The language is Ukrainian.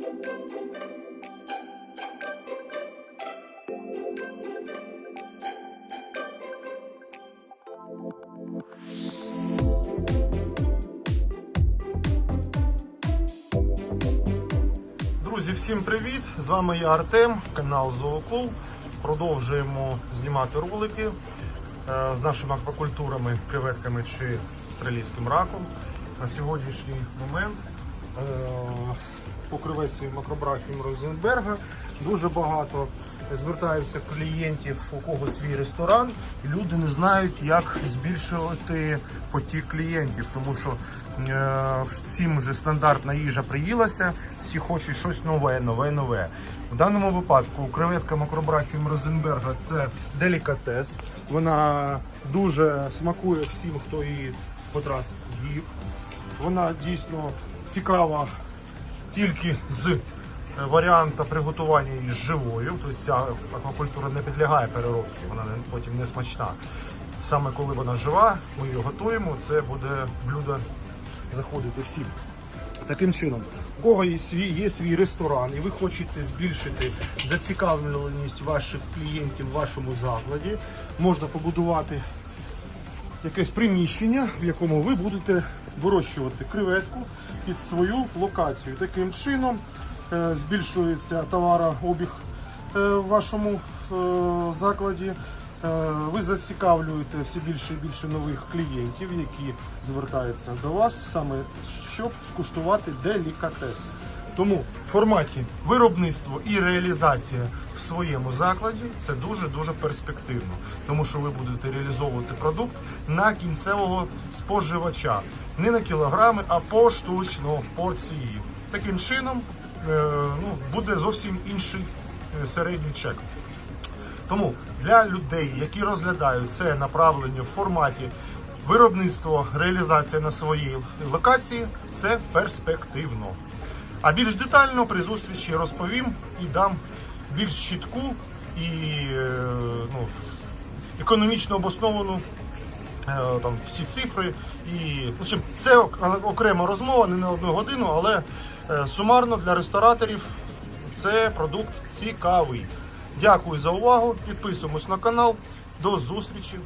Друзі, всім привіт! З вами я Артем, канал Зооклуб. Продовжуємо знімати ролики е, з нашими аквакультурами, креветками чи австралійським раком. На сьогоднішній момент е, по креветці Розенберга дуже багато звертаються клієнтів, у кого свій ресторан, люди не знають, як збільшувати потік клієнтів, тому що е, всім вже стандартна їжа приїлася, всі хочуть щось нове, нове, нове. В даному випадку креветка макробрахіум Розенберга це делікатес. Вона дуже смакує всім, хто її хоч раз їв. Вона дійсно цікава тільки з е, варіанта приготування її живою. Тобто ця аквакультура не підлягає переробці, вона потім не смачна. Саме коли вона жива, ми її готуємо, це буде блюдо заходити всім. Таким чином, у кого є свій, є свій ресторан, і ви хочете збільшити зацікавленість ваших клієнтів в вашому закладі, можна побудувати якесь приміщення, в якому ви будете вирощувати креветку під свою локацію. Таким чином е, збільшується товарообіг е, в вашому е, закладі. Ви зацікавлюєте все більше і більше нових клієнтів, які звертаються до вас саме щоб скуштувати делікатес. Тому в форматі виробництво і реалізація в своєму закладі це дуже дуже перспективно, тому що ви будете реалізовувати продукт на кінцевого споживача, не на кілограми, а поштучно в порції. Таким чином е, ну, буде зовсім інший е, середній чек. Тому для людей, які розглядають це направлення в форматі виробництво, реалізація на своїй локації, це перспективно. А більш детально при зустрічі розповім і дам більш чітку і е, ну, економічно обосновану е, там всі цифри. І в общем, це окрема розмова, не на одну годину, але е, сумарно для рестораторів це продукт цікавий. Дякую за увагу. Підписуємось на канал. До зустрічі